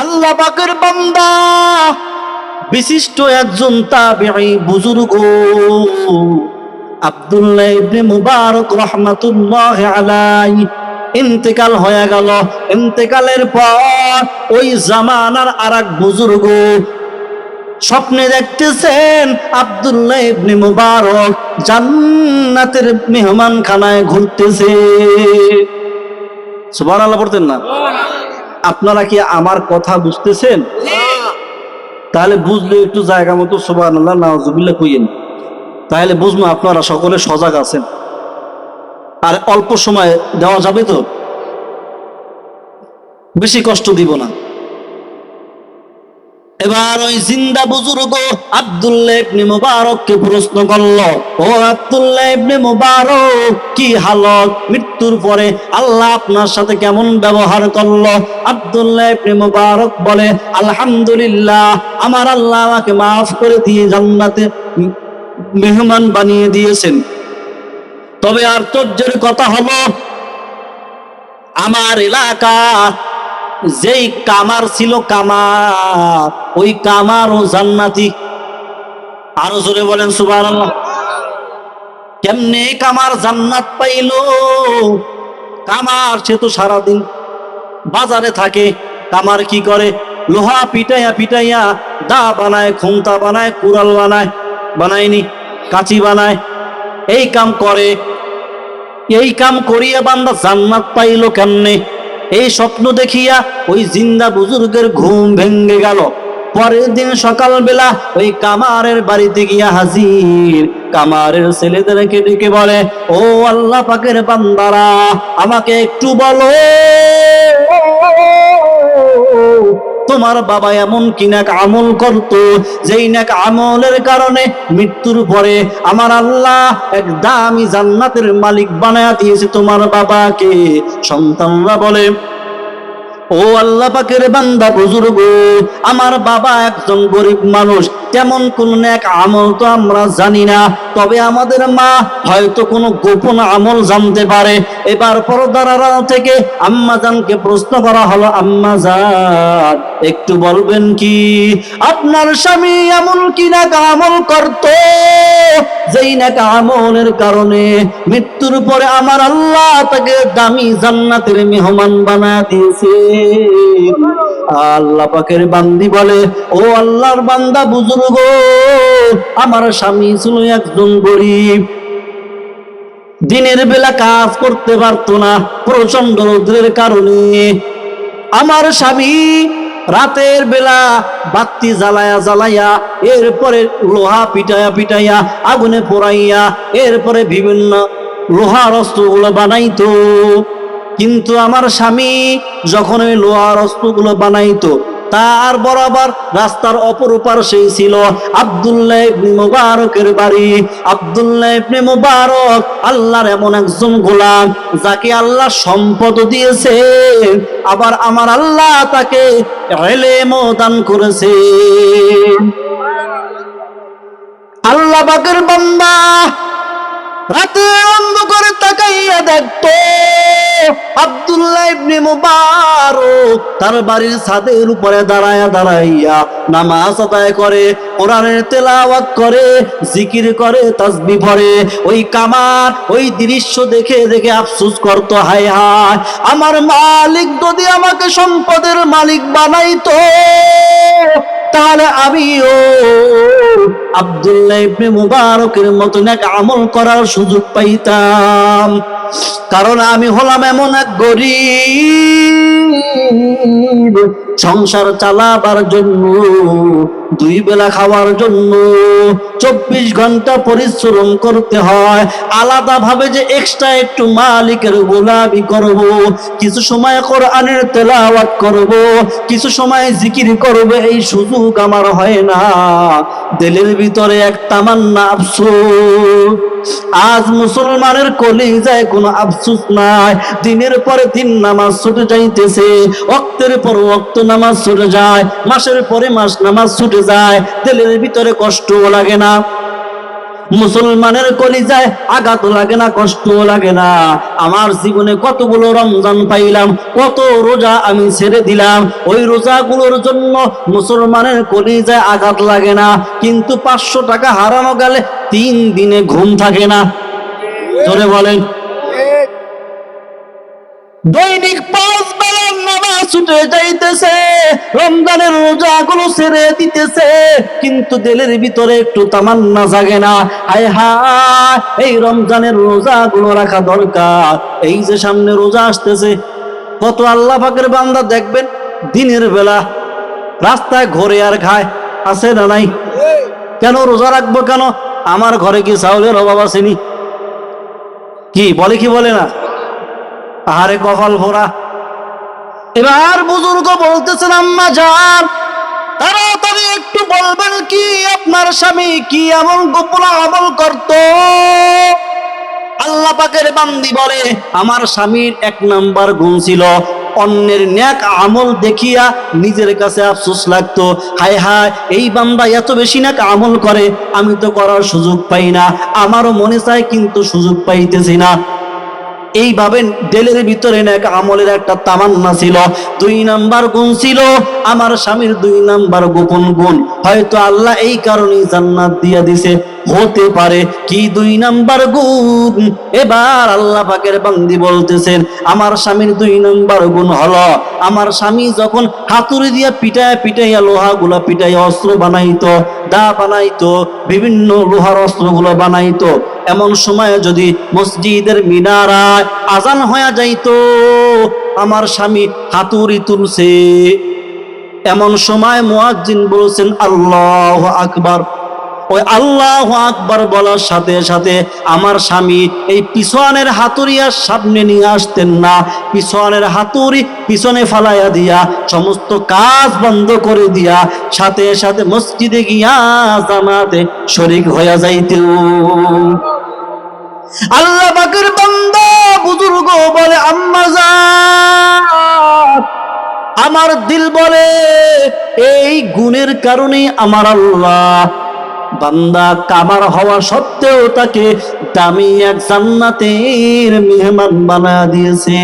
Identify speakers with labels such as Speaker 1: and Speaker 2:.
Speaker 1: আল্লাহ পাকের বান্দা, বিশিষ্ট একজন তাবিঈ বুজুর্গ। আব্দুল্লাহ ইবনে মুবারক রহমাতুল্লাহ আলাইহি ইন্তেকাল হয়ে গেল। ইন্তেকালের পর ওই জামানার আরেক বুজুর্গ স্বপ্নে দেখতেছেন আব্দুল্লাহ ইবনে মুবারক জান্নাতের মেহমান খানায় ঘুরতেছে। সুবহানাল্লাহ পড়তেন না? আপনারা কি আমার কথা বুঝতেছেন? তাহলে বুঝলে একটু জায়গা মতো সোবান আল্লাহ কইন কইয়েন। তাহলে বুঝব আপনারা সকলে সজাগ আছেন। আর অল্প সময় দেওয়া যাবে তো? বেশি কষ্ট দিব না। এবার ওই জিন্দা বুজুর্গ আব্দুল্লাহ ইবনে মুবারককে প্রশ্ন করল, ও আব্দুল্লাহ ইবনে মুবারক, কি হালত? মৃত্যুর পরে আল্লাহ আপনার সাথে কেমন ব্যবহার করল? ইবনে মুবারক বলে, আলহামদুলিল্লাহ, আমার আল্লাহ আমাকে করে দিয়ে জান্নাতে মেহমান বানিয়ে দিয়েছেন। তবে আশ্চর্যের কথা হলো, আমার এলাকা যেই কামার ছিল কামার, ওই কামার ও জান্নাতি। আরও জোরে বলেন সুবাহ কেমনে কামার জান্নাত পাইল? কামার সে তো সারাদিন বাজারে থাকে, কামার কি করে? লোহা পিটাইয়া পিটাইয়া দা বানায় খুমতা বানায়, কুড়াল বানায়, বানায়নি, কাঁচি বানায়। এই কাম করে, এই কাম করিয়া বান্দা জান্নাত পাইল কেমনে? এই স্বপ্ন দেখিয়া ওই জিন্দা বুজুর্গের ঘুম ভেঙ্গে গেল। পরের দিন সকালবেলা ওই কামারের বাড়িতে গিয়া হাজির। কামারের ছেলেদেরকে ডেকে বলে, ও আল্লাহ পাকের বান্দারা, আমাকে একটু বলো। তোমার বাবা এমন কি নাক আমল করত, যেই নাক আমলের কারণে মৃত্যুর পরে আমার আল্লাহ এক দামি জান্নাতের মালিক বানায়া দিয়েছে তোমার বাবাকে। সন্তানরা বলে ও আল্লাহ পাকের বান্দা বুজুর্গ, আমার বাবা একজন গরিব মানুষ, তেমন কোন এক আমল তো আমরা জানি না। তবে আমাদের মা হয়তো কোনো গোপন আমল জানতে পারে। এবার পরদার আড়াল থেকে আম্মা জানকে প্রশ্ন করা হলো, আম্মা জান, একটু বলবেন কি? আপনার স্বামী এমন কিনা আমল করত? যেই আমলের কারণে মৃত্যুর পরে আমার আল্লাহ তাকে দামি জান্নাতের মেহমান বানা দিয়েছে। আল্লাহ পাকের বান্দি বলে, ও আল্লাহর বান্দা বুজুর্গ, আমার স্বামী ছিল একজন গরিব। দিনের বেলা কাজ করতে পারতো না প্রচণ্ড রোদ্রের কারণে। আমার স্বামী রাতের বেলা বাতি জ্বালায়া জ্বালাইয়া এরপরে লোহা পিটাইয়া পিটাইয়া আগুনে পোড়াইয়া, এরপরে বিভিন্ন লোহার অস্ত্রগুলো বানাইতো। কিন্তু আমার স্বামী যখন ওই লোহার অস্ত্রগুলো বানাইতো তার বরাবর রাস্তার অপর পার্শ্বেই ছিল আব্দুল্লাহ ইবনে মুবারকের বাড়ি। আব্দুল্লাহ ইবনে মুবারক আল্লাহর এমন একজন গোলাম, যাকে আল্লাহ সম্পদ দিয়েছে। আবার আমার আল্লাহ তাকে এলেমও দান করেছে। আল্লাহ বাকের বান্দা রাতে অন্ধকারে তাকাইয়া দেখতো। আব্দুল্লাহ ইবনে মুবারক তার বাড়ির ছাদের উপরে দাঁড়ায়া দাঁড়াইয়া নামাজ আদায় করে, কোরআনের তেলাওয়াত করে, জিকির করে তাসবিহ পড়ে। ওই কামার ওই দৃশ্য দেখে দেখে আফসোস করতো, হায় হায়, আমার মালিক যদি আমাকে সম্পদের মালিক বানাইতো, তাহলে আমিও আব্দুল্লাহ ইবনে মুবারকের মতন এক আমল করার সুযোগ পাইতাম। কারণ আমি হলাম এমন এক গরিব। সংসার চালাবার জন্য দুই বেলা খাওয়ার জন্য চব্বিশ ঘণ্টা পরিশ্রম করতে হয়। আলাদা ভাবে যে এক্সট্রা একটু মালিকের গোলামি করব, কিছু সময় কোরআনের তেলাওয়াত করব, কিছু সময় জিকির করব, এই সুযোগ আমার হয় না। দিলের ভিতরে এক তামান্না আফসোস। আজ মুসলমানের কলিজায় কোনো আফসোস নাই। দিনের পরে দিন নামাজ ছুটে যাইতেছে অক্তের পর অক্ত নামাজ ছুটে যায়, মাসের পরে মাস নামাজ ছুটে যায় দিলের ভিতরে কষ্ট লাগে না। মুসলমানের কলিজায় আঘাত লাগে না কষ্ট লাগে না। আমার জীবনে কতগুলো রমজান পাইলাম কত রোজা আমি ছেড়ে দিলাম। ওই রোজাগুলোর জন্য মুসলমানের কলিজায় আঘাত লাগে না। কিন্তু পাঁচশো টাকা হারানো গেলে তিন দিনে ঘুম থাকে না। ধরে বলেন। দৈনিক পাঁচ বেলার নামাজ ছুটে যাইতেছে। রমজানের রোজাগুলো ছেড়ে দিতেছে। কিন্তু দিলের ভিতরে একটু তামান্না জাগে না। হায় হায়, এই রমজানের রোজাগুলো রাখা দরকার। এই যে সামনে রোজা আসতেছে, কত আল্লাহ পাকের বান্দা দেখবেন, দিনের বেলা রাস্তায় ঘোরে আর খায়। আছে না নাই? কেন রোজা রাখব কেন? আমার ঘরে কি চাউলের অভাব আসেনি কি, বলে কি বলে না? আহারে কপাল ভরা। এবার বুজুর্গ বলতেছেন, আম্মা যান তাড়াতাড়ি একটু বলবেন কি? আপনার স্বামী কি এমন গোপন আমল করত? আল্লাহ পাকের বান্দি বলে, আমার স্বামীর এক নাম্বার গুণ ছিল অন্যের ন্যাক আমল দেখিয়া নিজের কাছে আফসোস লাগতো। হায় হায়, এই বান্দা এত বেশি ন্যাক আমল করে, আমি তো করার সুযোগ পাই না। আমারও মনে চায়, কিন্তু সুযোগ পাইতেছি না। এইভাবে ডেলের ভিতরে এক আমলের একটা তামান্না ছিল, দুই নাম্বার গুণ ছিল, আমার স্বামীর দুই নাম্বার গোপন গুণ। হয়তো আল্লাহ এই কারণেই জান্নাত দিয়া দিছে, হতে পারে কি দুই নাম্বার গুণ? এবার আল্লাহ পাকের বান্দি বলতেছেন, আমার স্বামীর দুই নাম্বার গুণ হলো, আমার স্বামী যখন হাতুড়ি দিয়া পিটায় পিটাইয়া লোহা গুলা পিটাইয়া অস্ত্র বানাইতো, দা বানাইতো, বিভিন্ন লোহার অস্ত্রগুলো বানাইতো এমন সময় যদি মসজিদের মিনারায় আজান হয়ে যাইত, আমার স্বামী হাতুড়ি তুলছে। এমন সময় মুয়াজ্জিন বলছেন, আল্লাহ আকবার। ওই আল্লাহ আকবার বলার সাথে সাথে আমার স্বামী এই পিছনের হাতুড়িয়ার সামনে নিয়ে আসতেন না। পিছনের হাতুড়ি পিছনে ফালাইয়া দিয়া, সমস্ত কাজ বন্ধ করে দিয়া, সাথে সাথে মসজিদে গিয়া জামাতে শরিক হইয়া যাইতেন। আল্লাহ পাকের বান্দা বুজুর্গ বলে, আম্মা আমার দিল বলে, এই গুণের কারণে আমার আল্লাহ বান্দা কামার হওয়া সত্ত্বেও তাকে দামি এক জান্নাতের মেহমান বানা দিয়েছে।